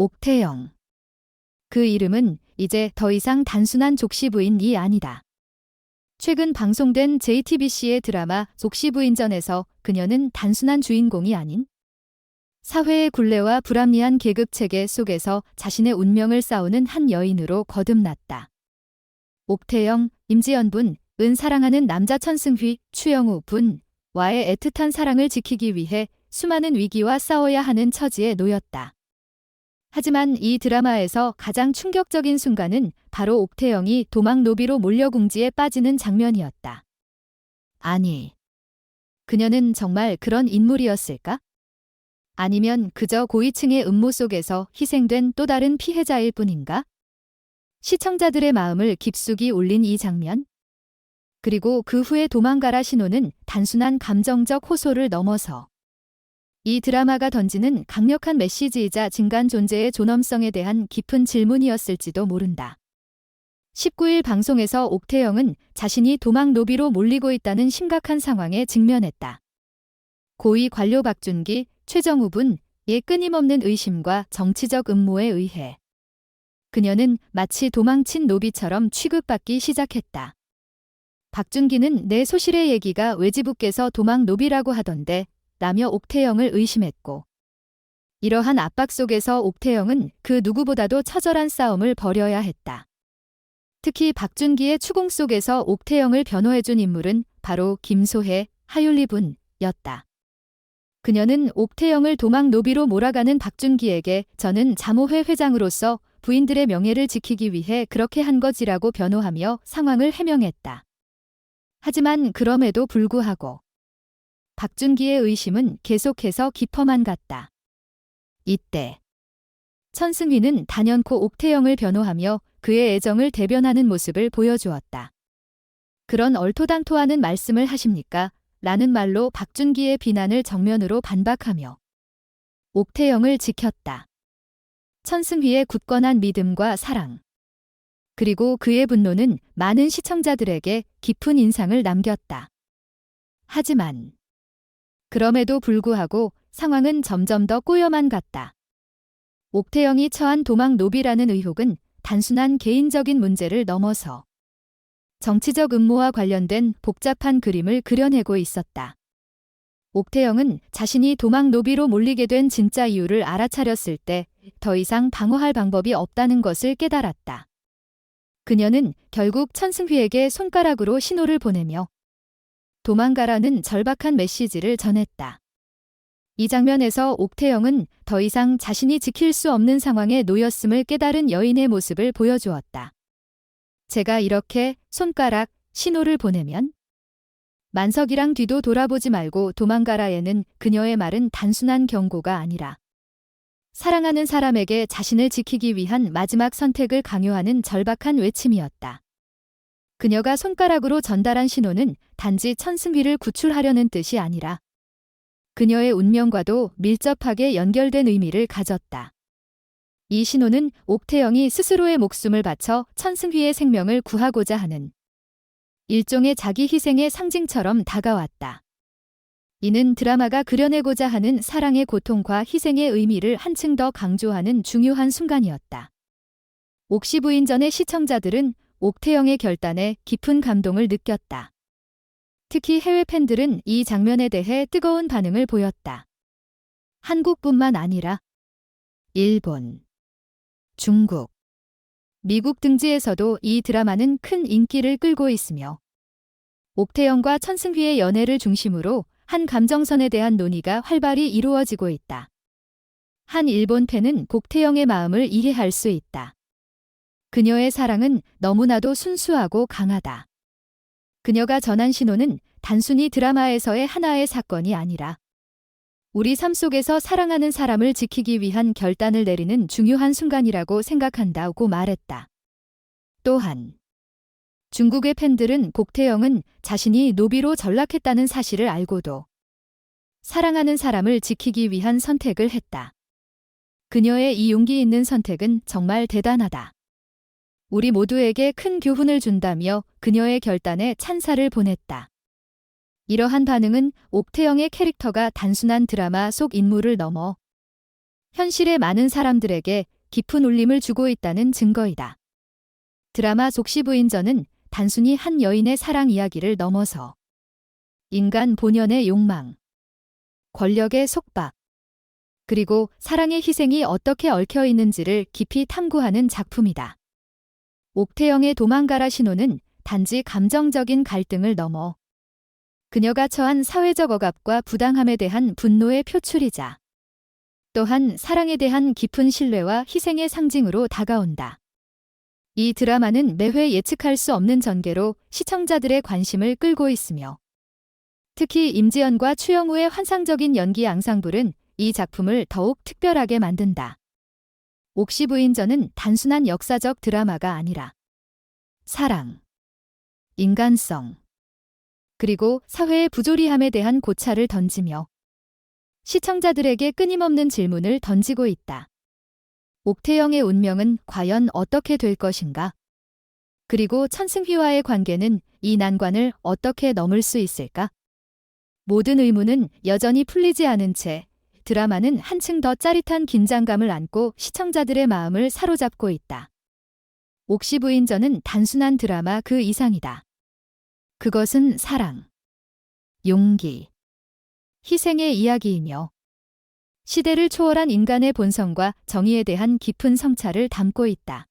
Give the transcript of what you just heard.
옥태영. 그 이름은 이제 더 이상 단순한 족시부인이 아니다. 최근 방송된 JTBC의 드라마 족시부인전에서 그녀는 단순한 주인공이 아닌 사회의 굴레와 불합리한 계급 체계 속에서 자신의 운명을 싸우는 한 여인으로 거듭났다. 옥태영, 임지연 분, 은 사랑하는 남자 천승휘, 추영우 분, 와의 애틋한 사랑을 지키기 위해 수많은 위기와 싸워야 하는 처지에 놓였다. 하지만 이 드라마에서 가장 충격적인 순간은 바로 옥태영이 도망 노비로 몰려 궁지에 빠지는 장면이었다. 아니, 그녀는 정말 그런 인물이었을까? 아니면 그저 고위층의 음모 속에서 희생된 또 다른 피해자일 뿐인가? 시청자들의 마음을 깊숙이 울린 이 장면? 그리고 그 후에 도망가라 신호는 단순한 감정적 호소를 넘어서 이 드라마가 던지는 강력한 메시지이자 진간 존재의 존엄성에 대한 깊은 질문이었을지도 모른다. 19일 방송에서 옥태영은 자신이 도망 노비로 몰리고 있다는 심각한 상황에 직면했다. 고위 관료 박준기, 최정우 분의 끊임없는 의심과 정치적 음모에 의해 그녀는 마치 도망친 노비처럼 취급받기 시작했다. 박준기는 내 소실의 얘기가 외지부께서 도망 노비라고 하던데 라며 옥태영을 의심했고 이러한 압박 속에서 옥태영은 그 누구보다도 처절한 싸움을 벌여야 했다. 특히 박준기의 추궁 속에서 옥태영을 변호해준 인물은 바로 김소혜, 하율리 분이었다. 그녀는 옥태영을 도망 노비로 몰아가는 박준기에게 저는 자모회 회장으로서 부인들의 명예를 지키기 위해 그렇게 한 거지라고 변호하며 상황을 해명했다. 하지만 그럼에도 불구하고 박준기의 의심은 계속해서 깊어만 갔다. 이때 천승휘는 단연코 옥태영을 변호하며 그의 애정을 대변하는 모습을 보여주었다. 그런 얼토당토하는 말씀을 하십니까? 라는 말로 박준기의 비난을 정면으로 반박하며 옥태영을 지켰다. 천승휘의 굳건한 믿음과 사랑. 그리고 그의 분노는 많은 시청자들에게 깊은 인상을 남겼다. 하지만 그럼에도 불구하고 상황은 점점 더 꼬여만 갔다. 옥태영이 처한 도망 노비라는 의혹은 단순한 개인적인 문제를 넘어서 정치적 음모와 관련된 복잡한 그림을 그려내고 있었다. 옥태영은 자신이 도망 노비로 몰리게 된 진짜 이유를 알아차렸을 때 더 이상 방어할 방법이 없다는 것을 깨달았다. 그녀는 결국 천승휘에게 손가락으로 신호를 보내며 도망가라는 절박한 메시지를 전했다. 이 장면에서 옥태영은 더 이상 자신이 지킬 수 없는 상황에 놓였음을 깨달은 여인의 모습을 보여주었다. 제가 이렇게 손가락 신호를 보내면 만석이랑 뒤도 돌아보지 말고 도망가라에는 그녀의 말은 단순한 경고가 아니라 사랑하는 사람에게 자신을 지키기 위한 마지막 선택을 강요하는 절박한 외침이었다. 그녀가 손가락으로 전달한 신호는 단지 천승휘를 구출하려는 뜻이 아니라 그녀의 운명과도 밀접하게 연결된 의미를 가졌다. 이 신호는 옥태영이 스스로의 목숨을 바쳐 천승휘의 생명을 구하고자 하는 일종의 자기 희생의 상징처럼 다가왔다. 이는 드라마가 그려내고자 하는 사랑의 고통과 희생의 의미를 한층 더 강조하는 중요한 순간이었다. 옥시 부인전의 시청자들은 옥태영의 결단에 깊은 감동을 느꼈다. 특히 해외 팬들은 이 장면에 대해 뜨거운 반응을 보였다. 한국뿐만 아니라 일본, 중국, 미국 등지에서도 이 드라마는 큰 인기를 끌고 있으며 옥태영과 천승휘의 연애를 중심으로 한 감정선에 대한 논의가 활발히 이루어지고 있다. 한 일본 팬은 곡태영의 마음을 이해할 수 있다. 그녀의 사랑은 너무나도 순수하고 강하다. 그녀가 전한 신호는 단순히 드라마에서의 하나의 사건이 아니라 우리 삶 속에서 사랑하는 사람을 지키기 위한 결단을 내리는 중요한 순간이라고 생각한다고 말했다. 또한 중국의 팬들은 곡태영은 자신이 노비로 전락했다는 사실을 알고도 사랑하는 사람을 지키기 위한 선택을 했다. 그녀의 이 용기 있는 선택은 정말 대단하다. 우리 모두에게 큰 교훈을 준다며 그녀의 결단에 찬사를 보냈다. 이러한 반응은 옥태영의 캐릭터가 단순한 드라마 속 인물을 넘어 현실의 많은 사람들에게 깊은 울림을 주고 있다는 증거이다. 드라마 족시부인전은 단순히 한 여인의 사랑 이야기를 넘어서 인간 본연의 욕망, 권력의 속박, 그리고 사랑의 희생이 어떻게 얽혀 있는지를 깊이 탐구하는 작품이다. 옥태영의 도망가라 신호는 단지 감정적인 갈등을 넘어 그녀가 처한 사회적 억압과 부당함에 대한 분노의 표출이자 또한 사랑에 대한 깊은 신뢰와 희생의 상징으로 다가온다. 이 드라마는 매회 예측할 수 없는 전개로 시청자들의 관심을 끌고 있으며 특히 임지연과 추영우의 환상적인 연기 앙상블은 이 작품을 더욱 특별하게 만든다. 옥시 부인전은 단순한 역사적 드라마가 아니라 사랑, 인간성, 그리고 사회의 부조리함에 대한 고찰을 던지며 시청자들에게 끊임없는 질문을 던지고 있다. 옥태영의 운명은 과연 어떻게 될 것인가? 그리고 천승휘와의 관계는 이 난관을 어떻게 넘을 수 있을까? 모든 의문은 여전히 풀리지 않은 채 드라마는 한층 더 짜릿한 긴장감을 안고 시청자들의 마음을 사로잡고 있다. 옥시 부인전은 단순한 드라마 그 이상이다. 그것은 사랑, 용기, 희생의 이야기이며 시대를 초월한 인간의 본성과 정의에 대한 깊은 성찰을 담고 있다.